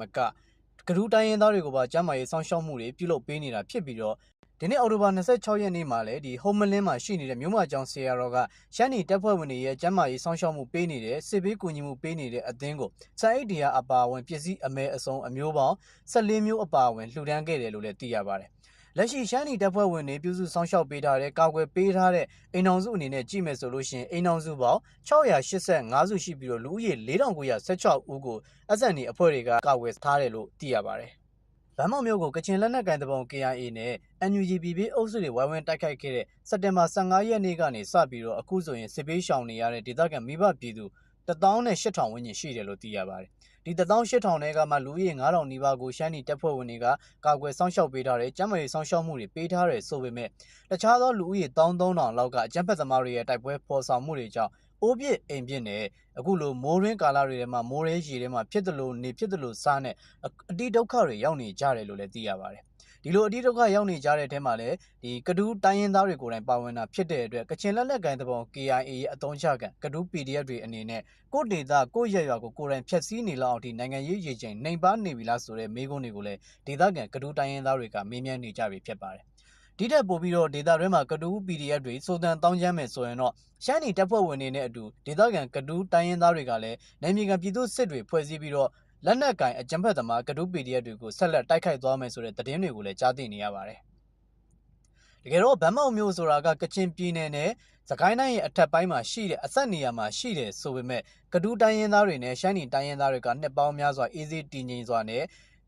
မကကဒူးတိုင်းရင်းသားတွေကိုပါကျမ်းမာရေးစောင့်ရှောက်မှုတွေပြုလုပ်ပေးနေတာဖြစ်ပြီးတော့ဒီနေ့အော်တိုဘာ26ရက်နေ့မှာလည်းဒီဟုံမလင်းမှာရှိနေတဲ့မြို့မကျောင်းဆရာတော်ကရှမ်းနီတပ်ဖွဲ့ဝင်တွေရဲ့ကျမ်းမာရေးစောင့်ရှောက်မှုပေးနေတဲ့စစ်ဘေးကူညီမှုပေးနေတဲ့အသင်းကိုစံအိတ်တရားအပါအဝင်ပစ္စည်းအမဲအစုံအမျိုးပေါင်း14မျိုးအပါအဝင်လှူဒန်းခဲ့တယ်လို့လည်းသိရပါတယ်။ လက်ရှိရှမ်းနီတပ်ဖွဲ့ဝင်တွေပြုစုစောင့်ရှောက်ပေးထားတဲ့ကာကွယ်ပေးထားတဲ့အိမ်အောင်စုအနေနဲ့ကြည့်မယ်ဆိုလို့ရှိရင်အိမ်အောင်စုပေါင်း685စုရှိပြီးတော့လူဦးရေ4916ဦးကိုအစံနေအဖွဲ့တွေကကာကွယ်ထားတယ်လို့သိရပါတယ်။ဗန်းမောက်မြို့ကိုကချင်လက်နက်ကိုင်တပုံ KIA နဲ့ NUGBB အုပ်စုတွေဝိုင်းဝန်းတိုက်ခိုက်ခဲ့တဲ့စက်တင်ဘာ15ရက်နေ့ကနေစပြီးတော့အခုဆိုရင်စစ်ပေးရှောင်နေရတဲ့ဒေသခံမိဘပြည်သူ18000ဝန်းကျင်ရှိတယ်လို့သိရပါတယ်။ ဒီ18000ထဲကမှလူဦးရေ9000နီးပါးကိုရှမ်းနီတပ်ဖွဲ့ဝင်တွေကကာကွယ်စောင့်ရှောက်ပေးထားတယ်ကျန်းမာရေးစောင့်ရှောက်မှုတွေပေးထားတယ်ဆိုပေမဲ့တခြားသောလူဦးရေ13000လောက်ကအကြမ်းဖက်သမားတွေရဲ့တိုက်ပွဲဖော်ဆောင်မှုတွေကြောင့်အိုးပြစ်အိမ်ပြစ်နဲ့အခုလိုမိုးရင်းကာလတွေထဲမှာမိုးရဲရေထဲမှာဖြစ်တယ်လို့နေဖြစ်တယ်လို့စားနဲ့အတိဒုက္ခတွေရောက်နေကြတယ်လို့လည်းသိရပါတယ်။ ဒီလိုအတိဒုက္ခရောက်နေကြတဲ့အထဲမှာလည်းဒီကဒူးတိုင်းရင်းသားတွေကိုယ်တိုင်ပါဝင်တာဖြစ်တဲ့အတွက်ကချင်လက်လက်ကိုင်တပုံ KIA ရဲ့အတုံးချခံကဒူး PDF တွေအနေနဲ့ကိုဒေတာကိုရရွာကိုကိုယ်တိုင်ဖျက်ဆီးနေလောက်အောင်ဒီနိုင်ငံရေးရေချိန်နှိမ်ပါနေပြီလားဆိုတဲ့မေးခွန်းတွေကိုလည်းဒေသခံကဒူးတိုင်းရင်းသားတွေကမေးမြန်းနေကြပြီဖြစ်ပါတယ်။ဒီတက်ပို့ပြီးတော့ဒေတာတွင်းမှာကဒူး PDF တွေစိုးတန်တောင်းကျမ်းမယ်ဆိုရင်တော့ရှမ်းနီတပ်ဖွဲ့ဝင်တွေနဲ့အတူဒေသခံကဒူးတိုင်းရင်းသားတွေကလည်းနိုင်မြေခံပြည်သူစစ်တွေဖွဲ့စည်းပြီးတော့ လက်နက်ကင်အကြမ်းဖက်သမားကဒူး PDF တွေကိုဆက်လက်တိုက်ခိုက်သွားမယ်ဆိုတဲ့သတင်းတွေကိုလည်းကြားသိနေရပါတယ်။တကယ်တော့ဗန်းမောက်မျိုးဆိုတာကကချင်ပြည်နယ်နဲ့စကိုင်းတိုင်းရဲ့အထက်ပိုင်းမှာရှိတဲ့အဆက်နေရာမှာရှိတယ်ဆိုပေမဲ့ကဒူးတိုင်းရင်းသားတွေနဲ့ရှမ်းနီတိုင်းရင်းသားတွေကနှစ်ပေါင်းများစွာအေးစေးတည်ငြိမ်စွာနဲ့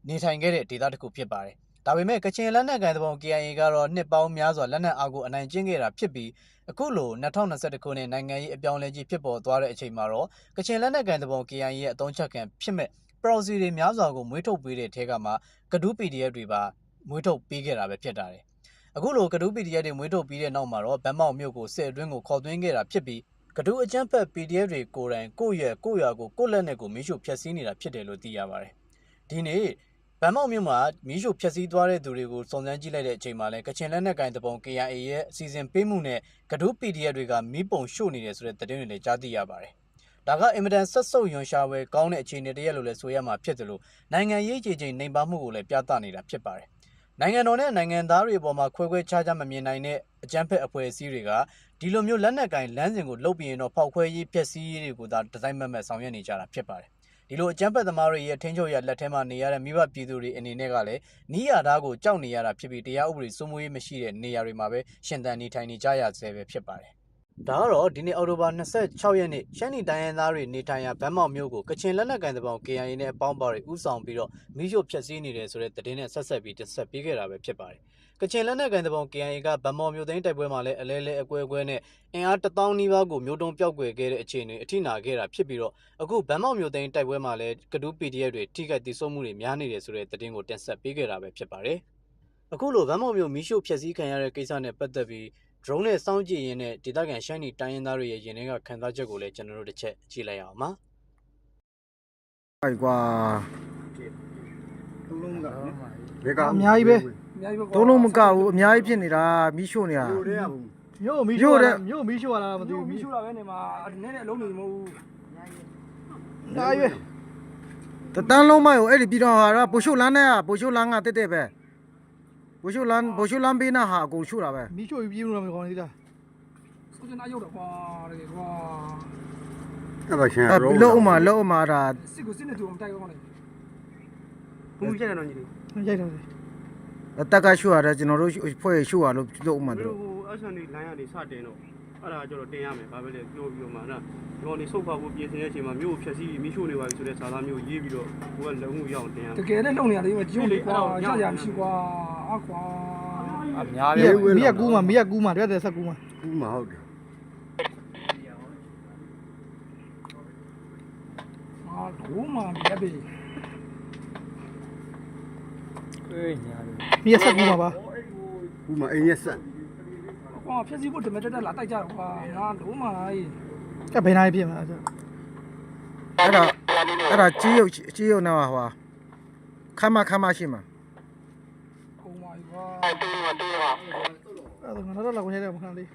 နေထိုင်ခဲ့တဲ့ဒေသတစ်ခုဖြစ်ပါတယ်။ဒါပေမဲ့ကချင်လက်နက်ကိုင်သဘော KIA ကတော့နှစ်ပေါင်းများစွာလက်နက်အားကိုအနိုင်ကျင့်ခဲ့တာဖြစ်ပြီးအခုလို2021ခုနှစ်နိုင်ငံရေးအပြောင်းအလဲကြီးဖြစ်ပေါ်သွားတဲ့အချိန်မှာတော့ကချင်လက်နက်ကိုင်သဘော KIA ရဲ့အသုံးချက်ခံဖြစ်မဲ့ proxy တွေများစွာကိုမွေးထုတ်ပေးတဲ့ထဲကမှကဒူး PDF တွေပါမွေးထုတ်ပေးခဲ့တာပဲဖြစ်တာတယ်။အခုလိုကဒူး PDF တွေမွေးထုတ်ပြီးတဲ့နောက်မှာတော့ဗန်းမောက်မြို့ကိုစစ်အတွင်းကိုခေါ်သွင်းခဲ့တာဖြစ်ပြီးကဒူးအကြမ်းဖက် PDF တွေကိုယ်တိုင်ကိုယ့်ရဲ့ကိုယ့်ရွာကိုကိုယ့်လက်နဲ့ကိုမီးရှို့ဖျက်ဆီးနေတာဖြစ်တယ်လို့သိရပါတယ်။ဒီနေ့ဗန်းမောက်မြို့မှာမီးရှို့ဖျက်ဆီးသွားတဲ့သူတွေကိုစုံစမ်းကြည့်လိုက်တဲ့အချိန်မှာလည်းကချင်လက်နက်ကိုင်တပုံ KIA ရဲ့အစီအစဉ်ပေးမှုနဲ့ကဒူး PDF တွေကမီးပုံရှို့နေတယ်ဆိုတဲ့သတင်းတွေလည်းကြားသိရပါတယ်။ ဒါကအင်မတန်ဆက်ဆုပ်ယွန်ရှာဝဲကောင်းတဲ့အခြေအနေတရက်လို့လည်းဆိုရမှာဖြစ်တယ်လို့နိုင်ငံရေးကြည်ချိန်နိုင်ပါမှုကိုလည်းပြသနေတာဖြစ်ပါတယ်။နိုင်ငံတော်နဲ့နိုင်ငံသားတွေအပေါ်မှာခွဲခွဲခြားခြားမမြင်နိုင်တဲ့အကြမ်းဖက်အဖွဲ့အစည်းတွေကဒီလိုမျိုးလက်နက်ကင်လမ်းစဉ်ကိုလုတ်ပြီးရင်တော့ဖောက်ခွဲရေးဖျက်ဆီးရေးတွေကိုသာဒီဇိုင်းမတ်မတ်ဆောင်ရွက်နေကြတာဖြစ်ပါတယ်။ဒီလိုအကြမ်းဖက်သမားတွေရဲ့ထင်းချုပ်ရလက်ထဲမှာနေရတဲ့မိဘပြည်သူတွေအနေနဲ့ကလည်းနီးရသားကိုကြောက်နေရတာဖြစ်ပြီးတရားဥပဒေစိုးမိုးရေးမရှိတဲ့နေရာတွေမှာပဲရှင်သန်နေထိုင်နေကြရဆဲပဲဖြစ်ပါတယ်။ ဒါကတော့ဒီနေ့အော်တိုဘာ26ရက်နေ့ရှမ်းနီတိုင်းရင်းသားတွေနေထိုင်ရာဗန်းမောက်မြို့ကိုကချင်လက်နက်ကိုင်တပောင် KIA နဲ့အပေါင်းပါတွေဥဆောင်ပြီးတော့မိရှို့ဖျက်ဆီးနေတယ်ဆိုတဲ့သတင်းနဲ့ဆက်ဆက်ပြီးတင်ဆက်ပေးခဲ့တာပဲဖြစ်ပါတယ်။ကချင်လက်နက်ကိုင်တပောင် KIA ကဗန်းမောက်မြို့သိမ်းတိုက်ပွဲမှာလည်းအလဲလဲအကွဲအကွဲနဲ့အင်အား1000နီးပါးကိုမြို့တုံးပျောက်ကွယ်ခဲ့တဲ့အခြေအနေအထိနာခဲ့တာဖြစ်ပြီးတော့အခုဗန်းမောက်မြို့သိမ်းတိုက်ပွဲမှာလည်းကဒူး PDF တွေထိခိုက်တိစုံမှုတွေများနေတယ်ဆိုတဲ့သတင်းကိုတင်ဆက်ပေးခဲ့တာပဲဖြစ်ပါတယ်။အခုလိုဗန်းမောက်မြို့မိရှို့ဖျက်ဆီးခံရတဲ့ကိစ္စနဲ့ပတ်သက်ပြီး drone နဲ့စောင့်ကြည့်ရင်းနဲ့ဒေသခံရှမ်းနီတိုင်းရင်းသားတွေရဲ့ရင်ထဲကခံစားချက်ကိုလည်းကျွန်တော်တို့တစ်ချက်ကြည့်လိုက်အောင်ပါအိုက်ကွာသုံးလုံးကဘယ်ကအအများကြီးပဲအများကြီးပဲသုံးလုံးမကဘူးအများကြီးဖြစ်နေတာမီးရှို့နေတာမြို့တဲ့ကမြို့မီးမြို့ရှို့တဲ့တာမြို့မီးရှို့ရတာမသိမြို့ဘူးမီးမီးရှို့တာပဲနေမှာနည်းနည်းအလုံးနေမဟုတ်ဘူးဒါရွေးတတန်းလုံးမရောအဲ့ဒီပြီးတော့ဟာပိုရှို့လန်းနဲ့ပိုရှို့လန်းကတက်တက်ပဲ ပိုရှို့လန်းပိုရှို့လန်းပေးနာဟာအကုန်ရှို့တာပဲမီးရှို့ပြီးပြေးလို့တော့မကောင်းသေးတာစိုးစနာရုပ်တော့ကွာတကယ်ကွာအဲ့ဒါရှင်အဲ့လုံးအမလုံးအမဒါစစ်ကိုစစ်နေသူမတိုက်ကောင်းလေဘူးကျက်နေတော့ညီလေးရိုက်တော့တယ်တက်ကရှို့ရတယ်ကျွန်တော်တို့ဖွဲ့ရှို့ရလို့လုံးအမမင်းတို့တို့ဟိုအဆန်နေလိုင်းကနေစတင်တော့အဲ့ဒါကျတော့တင်ရမယ်ဘာပဲလဲပြောပြီးတော့မှနော်ဒီကောင်နေစုပ်ဖောက်ဖို့ပြင်ဆင်တဲ့အချိန်မှာမြို့ကိုဖျက်ဆီးပြီးမိရှို့နေပါပြီဆိုတဲ့စာသားမျိုးရေးပြီးတော့ဟိုကလုံမှုရအောင်တင်ရတမယ်ကယ်လည်းလုံနေရတယ်ဒီကျုပ်လေးကွာရရမရှိကွာအ ကွာအများကြီးမီးရကူးမှာမီးရကူးမှာတွေ့တယ်ဆက်ကူးမှာဘူးမဟုတ်တယ်အာဒိုးမှပြပြီမီးရဆက်ကူးမှာပါဘူးမအိမ်ရက်ဆက်ကွာဖြက်စီဖို့တမတက်တက်လာတိုက်ကြတော့ကွာငါဒိုးမှလားကဲဘယ်နိုင်ဖြစ်မှာအဲ့ဒါအဲ့ဒါအဲ့ဒါကြီးရုပ်ကြီးရုပ်နာဟွာခမခမရှိမှာ အဲ့ဒါငါတော့လောက်ကိုညက်တယ်မခံလေး